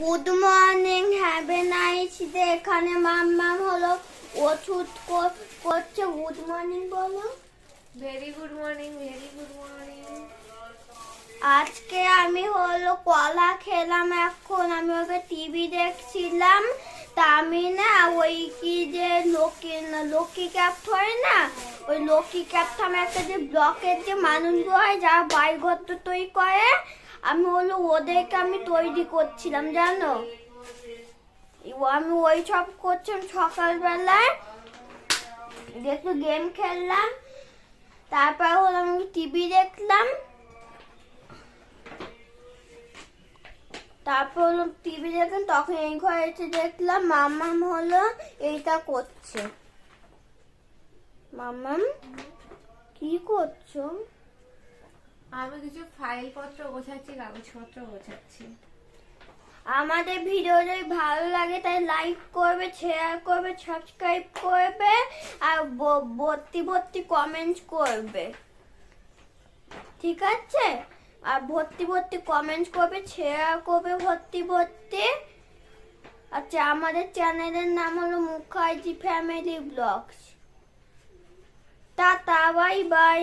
Good morning have a nice day এখানে মাম্মাম হলো ওষুধ কর- করছে। গুড মর্নিং বলো। Very good morning very good morning আজকে আমি হলো কলা খেলাম এখন। আমি ওকে টিভি দেখছিলাম। তা আমি না ওই কি যে লক্ষ্মী লক্ষ্মী ক্যাপ হয় না ওই লক্ষ্মী ক্যাপটা আমি একটা যে ব্লকের যে মানুষগুলো হয় যারা বাইঘর তৈরি করে আমি হলো ওদেরকে আমি তৈরি করছিলাম, জানো? আমি ওই সব করছিলাম সকালবেলায় একটু গেম খেললাম, তারপর হলো আমি টিভি দেখলাম, তারপর হলো টিভি দেখলাম, তখন এই ঘরে এসে দেখলাম মামাম হলো এইটা করছে। মামাম কি করছ? আমি কিছু ফাইল পত্র গোছাচ্ছি, কাগজপত্র গোছাচ্ছি। আমাদের ভিডিও যদি ভালো লাগে, তাই লাইক করবে শেয়ার করবে সাবস্ক্রাইব করবে, আর ভর্তি ভর্তি কমেন্ট করবে। ঠিক আছে? আর ভর্তি ভর্তি কমেন্ট করবে শেয়ার করবে, ভর্তি ভর্তি। আচ্ছা আমাদের চ্যানেলের নাম হলো Mukherjee family vlogs tata bye bye